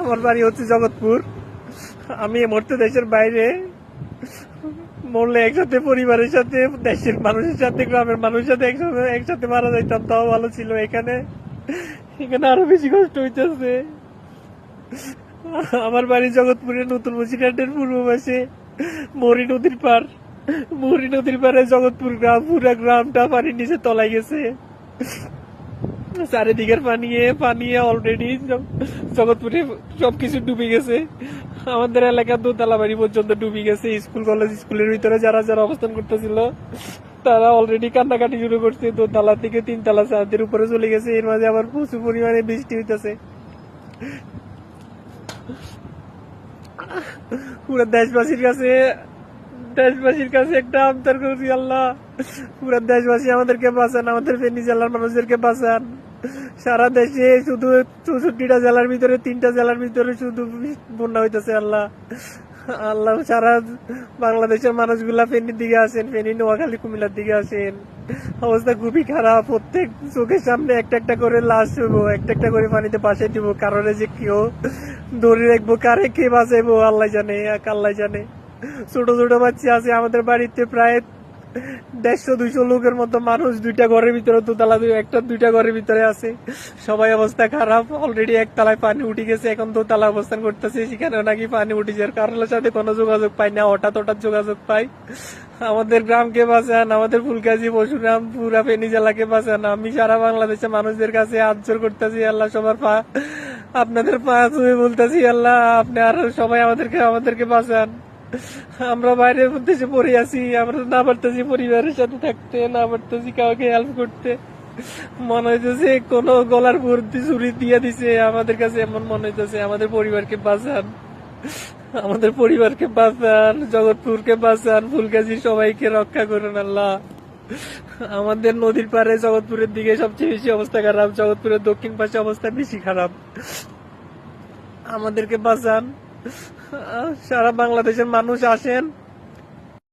আমার বাড়ি হচ্ছে জগৎপুর। আমি এই মুহূর্তে দেশের বাইরে। মরলে একসাথে পরিবারের সাথে, দেশের মানুষের সাথে, গ্রামের মানুষের সাথে একসাথে একসাথে মারা যাইতাম, তাও ভালো ছিল এখানে। এখানে আরও বেশি কষ্ট হইতেছে। আমার বাড়ি জগৎপুরের নতুন বসিরহাটের পূর্ব পাশে মরি নদীর পার মরি নদীর পারে জগৎপুর গ্রাম, পুরা গ্রামটা পানির নিচে তলায় গেছে। চারিদিকের পানিয়ে পানিয়ে অলরেডি জগৎপুরে সবকিছু ডুবে গেছে। আমাদের এলাকার দোতলা বাড়ি পর্যন্ত ডুবে গেছে, স্কুল, কলেজ, স্কুলের ভিতরে যারা যারা অবস্থান করতেছিল, তারা অলরেডি কান্নাকাটি শুরু করছে, দোতলা থেকে তিনতলা ছাদের উপরে চলে গেছে, এর মাঝে আবার প্রচুর পরিমাণে বৃষ্টি হইতেছে। পুরো দেশবাসীর কাছে দেশবাসীর কাছে একটা আবদার করছি আল্লাহ। পুরো দেশবাসী আমাদেরকে বাঁচান, আমাদের ফেনী জেলার মানুষদেরকে বাঁচান। সারা দেশে শুধু চৌষট্টিটা জেলার ভিতরে, তিনটা জেলার ভিতরে শুধু বন্যা হইতেছে, আল্লাহ। আল্লাহ সারা বাংলাদেশের মানুষগুলা ফেনীর দিকে আসেন, ফেনী, নোয়াখালী, কুমিল্লার দিকে আসেন। অবস্থা খুবই খারাপ, প্রত্যেক চোখের সামনে একটা একটা করে লাশ হইব, একটা একটা করে পানিতে পাশে দিব, কারণে যে কেউ ধরে রাখব, কারে কে বাঁচাইবো, আল্লাহ জানে, এক আল্লাহ জানে। ছোট ছোট বাচ্চা আছে আমাদের বাড়িতে, প্রায় দেড়শো, দুইশো লোকের মতো মানুষ, দুইটা ঘরের ভিতরে দোতলা, দুই- একটা দুইটা ঘরের ভিতরে আছে। সবাই অবস্থা খারাপ অলরেডি একতলায় পানি উঠে গেছে, এখন দোতলা অবস্থান করতেছে, সেখানেও নাকি পানি উঠে যার কারোর সাথে কোনো যোগাযোগ পাই না, হঠাৎ হঠাৎ যোগাযোগ পাই। আমাদের গ্রামকে বাঁচান, আমাদের ফুলকাজি পশুরাম পুরা ফেনী জেলাকে বাঁচান। আমি সারা বাংলাদেশের মানুষদের কাছে আজ্জর করতেছি, আল্লাহ সবার পা, আপনাদের পা ছুঁয়ে বলতেছি, আল্লাহ আপনি আর সবাই আমাদেরকে আমাদেরকে বাঁচান। আমরা বাইরের দেশে পড়ে আছি, আমরা না পারতেছি পরিবারের সাথে থাকতে, না পারতেছি কাউকে হেল্প করতে। মনে হইতেছে কোনো গলার ভর্তি চুরি দিয়ে দিছে, আমাদের কাছে এমন মনে হইতেছে, আমাদের পরিবারকে বাঁচান। আমাদের পরিবারকে বাঁচান, জগৎপুরকে বাঁচান ফুলগাছি সবাইকে রক্ষা করুন আল্লাহ। আমাদের নদীর পারে জগৎপুরের দিকে সবচেয়ে বেশি অবস্থা খারাপ, জগৎপুরের দক্ষিণ পাশে অবস্থা বেশি খারাপ। আমাদেরকে বাঁচান। সারা বাংলাদেশের মানুষ আসেন।